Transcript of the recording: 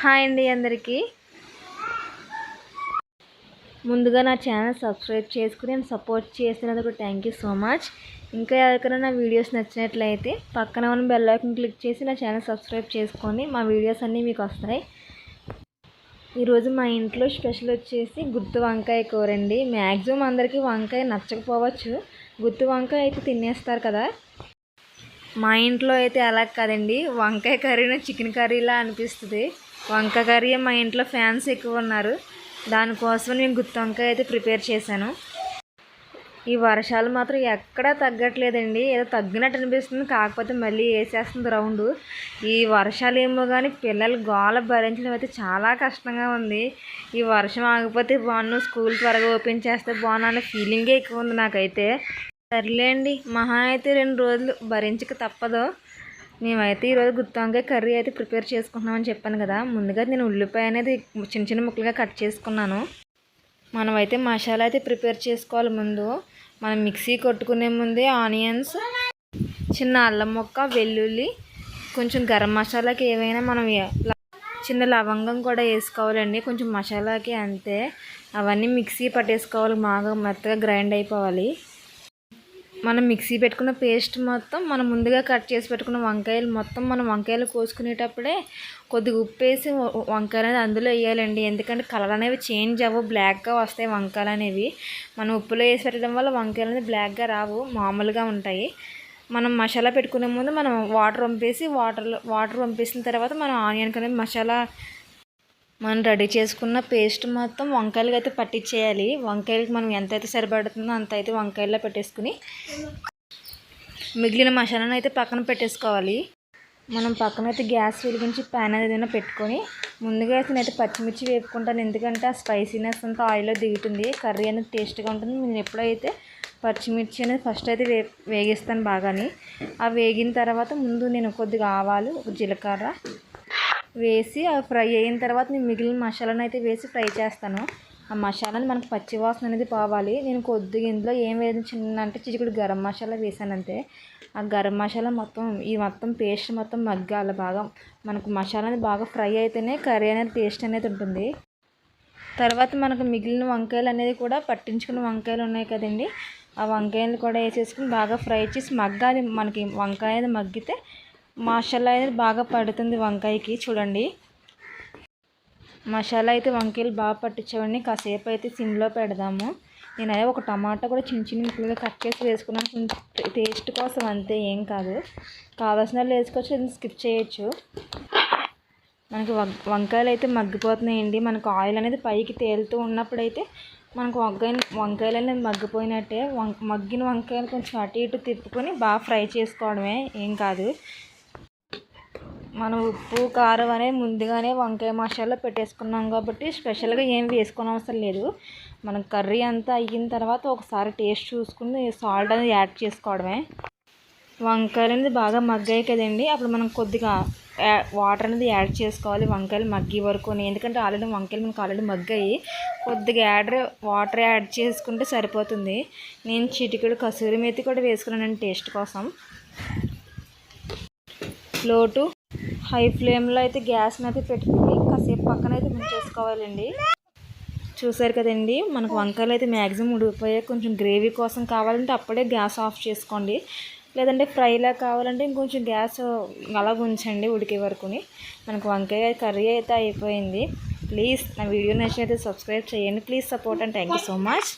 Hi అండి అందరికీ. ముందుగా నా ఛానల్ సబ్స్క్రైబ్ చేసుకుని నేను సపోర్ట్ చేసినందుకు థ్యాంక్ యూ సో మచ్ ఇంకా ఎవరికైనా నా వీడియోస్ నచ్చినట్లయితే పక్కన ఉన్న బెల్ ఐకాన్ క్లిక్ చేసి నా ఛానల్ సబ్స్క్రైబ్ చేసుకొని మా వీడియోస్ అన్నీ మీకు వస్తాయి. ఈరోజు మా ఇంట్లో స్పెషల్ వచ్చేసి గుత్తు వంకాయ కూర అండి. మ్యాక్సిమం అందరికీ వంకాయ నచ్చకపోవచ్చు. గుత్తి వంకాయ అయితే తినేస్తారు కదా. మా ఇంట్లో అయితే అలా కాదండి. వంకాయ కర్రీని చికెన్ కర్రీలా అనిపిస్తుంది. వంక కర్రీ మా ఇంట్లో ఫ్యాన్స్ ఎక్కువ ఉన్నారు. దానికోసం నేను గుత్తి వంకాయ అయితే ప్రిపేర్ చేశాను. ఈ వర్షాలు మాత్రం ఎక్కడా తగ్గట్లేదండి. ఏదో తగ్గినట్టు అనిపిస్తుంది. కాకపోతే మళ్ళీ వేసేస్తుంది రౌండ్. ఈ వర్షాలు ఏమో కానీ పిల్లలు గోల భరించడం అయితే చాలా కష్టంగా ఉంది. ఈ వర్షం ఆగిపోతే బాగున్నాను స్కూల్ త్వరగా ఓపెన్ చేస్తే బాగున్నా అనే ఫీలింగే ఎక్కువ ఉంది నాకైతే. సర్లేండి. మహా అయితే రెండు రోజులు భరించక తప్పదు. మేమైతే ఈరోజు గుత్తంకాయ కర్రీ అయితే ప్రిపేర్ చేసుకుంటున్నామని చెప్పాను కదా. ముందుగా నేను ఉల్లిపాయ అనేది చిన్న చిన్న ముక్కలుగా కట్ చేసుకున్నాను. మనమైతే మసాలా అయితే ప్రిపేర్ చేసుకోవాలి ముందు. మనం మిక్సీ కొట్టుకునే ముందే ఆనియన్స్ చిన్న అల్లం ముక్క వెల్లుల్లి కొంచెం గరం మసాలాకి ఏవైనా మనం చిన్న లవంగం కూడా వేసుకోవాలండి. కొంచెం మసాలాకి అంతే. అవన్నీ మిక్సీ పట్టేసుకోవాలి. బాగా మెత్తగా గ్రైండ్ అయిపోవాలి. మనం మిక్సీ పెట్టుకున్న పేస్ట్ మొత్తం మనం ముందుగా కట్ చేసి పెట్టుకున్న వంకాయలు మొత్తం మనం వంకాయలు కోసుకునేటప్పుడే కొద్దిగా ఉప్పు వేసి వంకాయలు అనేది అందులో వేయాలండి. ఎందుకంటే కలర్ అనేవి చేంజ్ అవ్వు బ్లాక్గా వస్తాయి వంకాయలు అనేవి. మనం ఉప్పులో వేసి పెట్టడం వల్ల వంకాయలు అనేది బ్లాక్గా రావు మామూలుగా ఉంటాయి. మనం మసాలా పెట్టుకునే ముందు మనం వాటర్ వంపేసి వాటర్లో వాటర్ వంపేసిన తర్వాత మనం ఆనియన్ అనేది మసాలా మనం రెడీ చేసుకున్న పేస్ట్ మొత్తం వంకాయలకి అయితే పట్టించేయాలి. వంకాయలకి మనం ఎంతైతే సరిపడుతుందో అంత అయితే వంకాయల్లో పెట్టేసుకుని మిగిలిన మసాలాను అయితే పక్కన పెట్టేసుకోవాలి. మనం పక్కన అయితే గ్యాస్ వెలిగించి ప్యాన్ ఏదైనా పెట్టుకొని ముందుగా అయితే నేనైతే పచ్చిమిర్చి వేపుకుంటాను. ఎందుకంటే ఆ స్పైసీనెస్ అంతా ఆయిల్లో దిగుతుంది. కర్రీ అనేది టేస్ట్గా ఉంటుంది. నేను ఎప్పుడైతే పచ్చిమిర్చి అనేది ఫస్ట్ అయితే వే వేగిస్తాను బాగాని ఆ వేగిన తర్వాత ముందు నేను కొద్దిగా ఆవాలు జీలకర్ర వేసి అవి ఫ్రై అయిన తర్వాత నేను మిగిలిన మసాలాను అయితే వేసి ఫ్రై చేస్తాను. ఆ మసాలాని మనకు పచ్చి వాసన అనేది పోవాలి. నేను కొద్దిగా ఇందులో ఏం వేయదు చిన్న అంటే చిటికుడు గరం మసాలా వేసాను అంతే. ఆ గరం మసాలా మొత్తం ఈ మొత్తం పేస్ట్ మొత్తం మగ్గాలి బాగా. మనకు మసాలా అనేది బాగా ఫ్రై అయితేనే కర్రీ అనేది టేస్ట్ అనేది ఉంటుంది. తర్వాత మనకు మిగిలిన వంకాయలు అనేది కూడా పట్టించుకున్న వంకాయలు ఉన్నాయి కదండి. ఆ వంకాయలు కూడా వేసేసుకుని బాగా ఫ్రై చేసి మగ్గాలి. మనకి వంకాయ అనేది మగ్గితే మసాలా అనేది బాగా పడుతుంది వంకాయకి చూడండి. మసాలా అయితే వంకాయలు బాగా పట్టించవండి కాసేపు అయితే సిమ్లో పెడదాము. నేను అదే ఒక టమాటా కూడా చిన్న చిన్న ముక్కలుగా కట్ చేసి వేసుకున్నాను. కొంచెం టేస్ట్ కోసం అంతే ఏం కాదు. కావాల్సిన వాళ్ళు వేసుకోవచ్చు అది స్కిప్ చేయొచ్చు. మనకి వంకాయలు అయితే మగ్గిపోతున్నాయండి. మనకు ఆయిల్ అనేది పైకి తేలుతూ ఉన్నప్పుడైతే మనకు వంకాయ వంకాయలు అనేది మగ్గిపోయినట్టే. వం మగ్గిన వంకాయలు కొంచెం అటు ఇటు తిప్పుకొని బాగా ఫ్రై చేసుకోవడమే ఏం కాదు. మనం ఉప్పు కారం అనేది ముందుగానే వంకాయ మసాలా పెట్టేసుకున్నాం కాబట్టి స్పెషల్గా ఏం వేసుకోని అవసరం లేదు. మనం కర్రీ అంతా అయిన తర్వాత ఒకసారి టేస్ట్ చూసుకుని సాల్ట్ అనేది యాడ్ చేసుకోవడమే. వంకాయలు అనేది బాగా మగ్గాయి కదండి. అప్పుడు మనం కొద్దిగా వాటర్ అనేది యాడ్ చేసుకోవాలి. వంకాయలు మగ్గి వరకు ఎందుకంటే ఆల్రెడీ వంకాయలు మనకు ఆల్రెడీ మగ్గాయి. కొద్దిగా యాడ్ వాటర్ యాడ్ చేసుకుంటే సరిపోతుంది. నేను చిటికెడు కసూరి మెత్తి కూడా వేసుకున్నాను టేస్ట్ కోసం. లో టు హై ఫ్లేమ్లో అయితే గ్యాస్ని అయితే పెట్టుకుని కాసేపు పక్కన అయితే ఉంచేసుకోవాలండి చూసారు కదండి మనకు వంకాయలు అయితే మ్యాక్సిమం ఉడికిపోయాయి. కొంచెం గ్రేవీ కోసం కావాలంటే అప్పుడే గ్యాస్ ఆఫ్ చేసుకోండి. లేదంటే ఫ్రైలా కావాలంటే ఇంకొంచెం గ్యాస్ అలా ఉంచండి ఉడికే వరకుని. మనకు వంకాయ కర్రీ అయితే అయిపోయింది. ప్లీజ్ నా వీడియో నచ్చినైతే సబ్స్క్రైబ్ చేయండి. Please support and thank you so much.